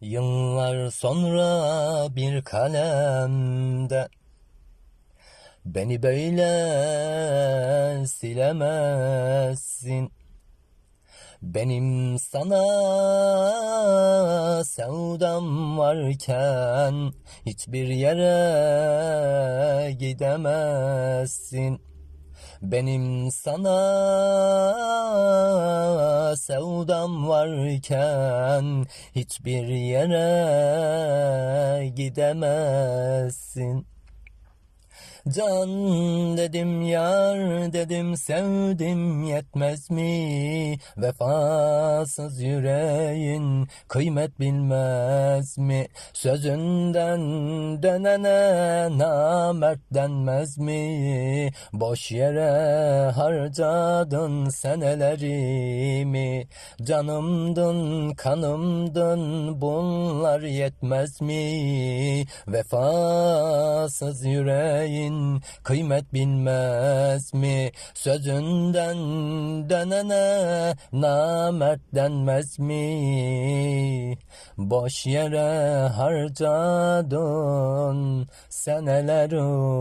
Yıllar sonra bir kalemde Beni böyle silemezsin benim sana sevdam varken hiçbir yere gidemezsin. Benim sana sevdam varken hiçbir yere gidemezsin. Can dedim yar dedim sevdim yetmez mi? Vefasız yüreğin kıymet bilmez mi? Sözünden dönene namert denmez mi? Boş yere harcadın senelerimi Canımdın kanımdın bunlar yetmez mi? Vefasız yüreğin kıymet bilmez mi? Sözünden dönene namert denmez mi? Boş yere harcadın senelerimi